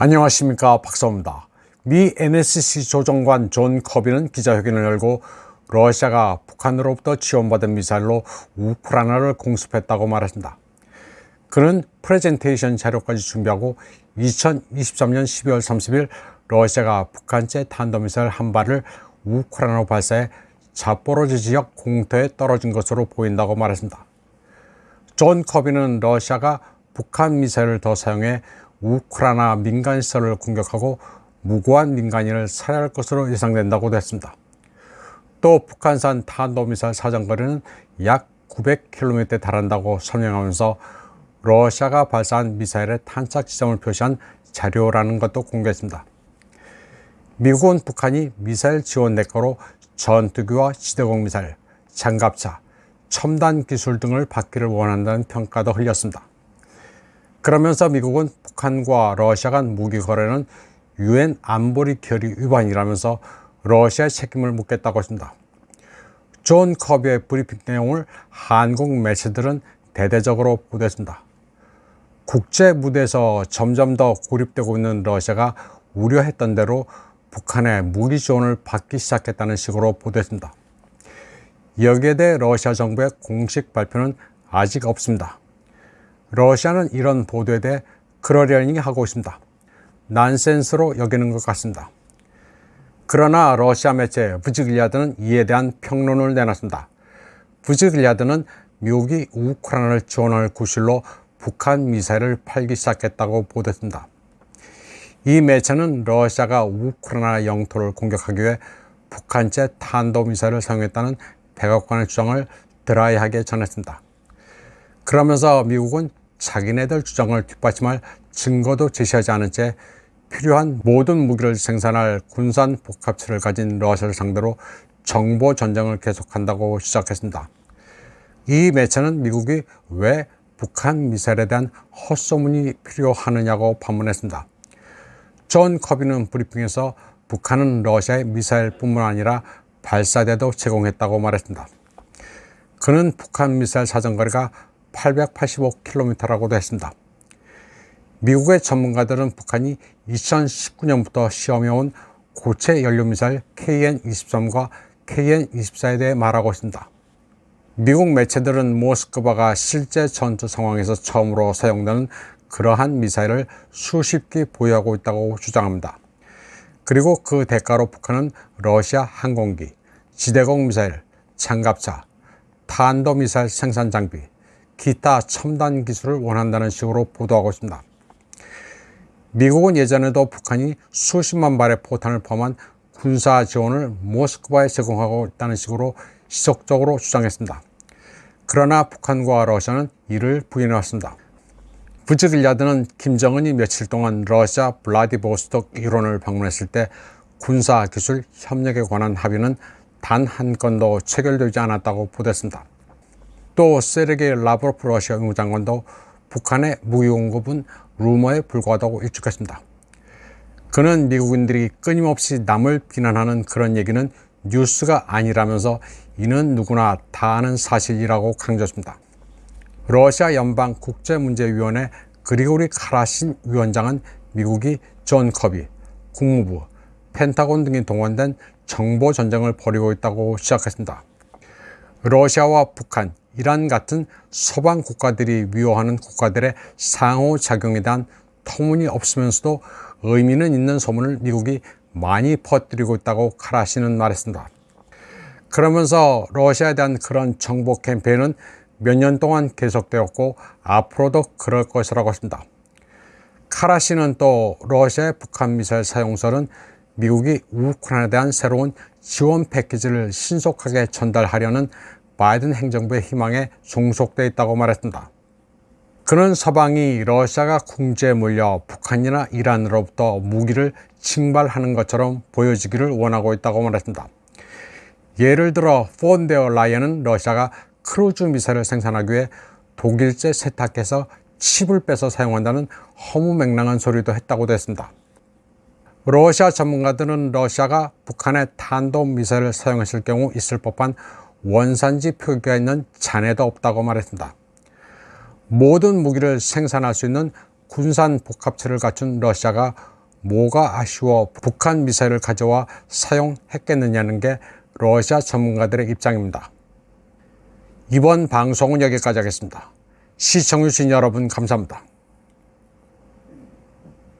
안녕하십니까 박사입니다. 미 NSC 조정관 존 커비는 기자회견을 열고 러시아가 북한으로부터 지원받은 미사일로 우크라이나를 공습했다고 말했습니다. 그는 프레젠테이션 자료까지 준비하고 2023년 12월 30일 러시아가 북한제 탄도미사일 한 발을 우크라이나로 발사해 자포로지 지역 공터에 떨어진 것으로 보인다고 말했습니다. 존 커비는 러시아가 북한 미사일을 더 사용해 우크라이나 민간 시설을 공격하고 무고한 민간인을 살해할 것으로 예상된다고도 했습니다. 또 북한산 탄도미사일 사정거리는 약 900km에 달한다고 설명하면서 러시아가 발사한 미사일의 탄착 지점을 표시한 자료라는 것도 공개했습니다. 미국은 북한이 미사일 지원 대가로 전투기와 지대공 미사일, 장갑차, 첨단 기술 등을 받기를 원한다는 평가도 흘렸습니다. 그러면서 미국은 북한과 러시아 간 무기 거래는 유엔 안보리 결의 위반이라면서 러시아의 책임을 묻겠다고 했습니다. 존 커비의 브리핑 내용을 한국 매체들은 대대적으로 보도했습니다. 국제 무대에서 점점 더 고립되고 있는 러시아가 우려했던 대로 북한의 무기 지원을 받기 시작했다는 식으로 보도했습니다. 여기에 대해 러시아 정부의 공식 발표는 아직 없습니다. 러시아는 이런 보도에 대해 그러려니 하고 있습니다. 난센스로 여기는 것 같습니다. 그러나 러시아 매체 부즈글리아드는 이에 대한 평론을 내놨습니다. 부즈글리아드는 미국이 우크라이나를 지원할 구실로 북한 미사일을 팔기 시작했다고 보도했습니다. 이 매체는 러시아가 우크라이나 영토를 공격하기 위해 북한제 탄도미사일을 사용했다는 백악관의 주장을 드라이하게 전했습니다. 그러면서 미국은 자기네들 주장을 뒷받침할 증거도 제시하지 않은 채 필요한 모든 무기를 생산할 군산 복합체를 가진 러시아를 상대로 정보 전쟁을 계속한다고 시작했습니다. 이 매체는 미국이 왜 북한 미사일에 대한 헛소문이 필요하느냐고 반문했습니다. 존 커비는 브리핑에서 북한은 러시아의 미사일뿐만 아니라 발사대도 제공했다고 말했습니다. 그는 북한 미사일 사정거리가 885km라고도 했습니다. 미국의 전문가들은 북한이 2019년부터 시험해온 고체 연료미사일 KN-23과 KN-24에 대해 말하고 있습니다. 미국 매체들은 모스크바가 실제 전투 상황에서 처음으로 사용되는 그러한 미사일을 수십 기 보유하고 있다고 주장합니다. 그리고 그 대가로 북한은 러시아 항공기, 지대공 미사일, 장갑차, 탄도미사일 생산 장비, 기타 첨단 기술을 원한다는 식으로 보도하고 있습니다. 미국은 예전에도 북한이 수십만 발의 포탄을 포함한 군사 지원을 모스크바에 제공하고 있다는 식으로 지속적으로 주장했습니다. 그러나 북한과 러시아는 이를 부인해왔습니다. 부즈길야드는 김정은이 며칠 동안 러시아 블라디보스톡 일원을 방문했을 때 군사 기술 협력에 관한 합의는 단 한 건도 체결되지 않았다고 보도했습니다. 또 세르게이 라브로프 러시아 외무장관도 북한의 무기 공급은 루머에 불과하다고 일축했습니다. 그는 미국인들이 끊임없이 남을 비난하는 그런 얘기는 뉴스가 아니라면서 이는 누구나 다 아는 사실이라고 강조했습니다. 러시아 연방 국제문제위원회 그리고리 카라신 위원장은 미국이 존 커비, 국무부, 펜타곤 등이 동원된 정보 전쟁을 벌이고 있다고 시작했습니다. 러시아와 북한, 이란 같은 서방 국가들이 위협하는 국가들의 상호작용에 대한 터무니없으면서도 의미는 있는 소문을 미국이 많이 퍼뜨리고 있다고 카라시는 말했습니다. 그러면서 러시아에 대한 그런 정보 캠페인은 몇 년 동안 계속되었고 앞으로도 그럴 것이라고 했습니다. 카라시는 또 러시아의 북한 미사일 사용설은 미국이 우크라이나에 대한 새로운 지원 패키지를 신속하게 전달하려는 바이든 행정부의 희망에 종속되어 있다고 말했습니다. 그는 서방이 러시아가 궁지에 몰려 북한이나 이란으로부터 무기를 징발하는 것처럼 보여지기를 원하고 있다고 말했습니다. 예를 들어 폰데어 라이언은 러시아가 크루즈 미사일을 생산하기 위해 독일제 세탁기에서 칩을 빼서 사용한다는 허무맹랑한 소리도 했다고도 했습니다. 러시아 전문가들은 러시아가 북한의 탄도 미사일을 사용했을 경우 있을 법한 원산지 표기가 있는 잔해도 없다고 말했습니다. 모든 무기를 생산할 수 있는 군산 복합체를 갖춘 러시아가 뭐가 아쉬워 북한 미사일을 가져와 사용했겠느냐는 게 러시아 전문가들의 입장입니다. 이번 방송은 여기까지 하겠습니다. 시청해주신 여러분 감사합니다.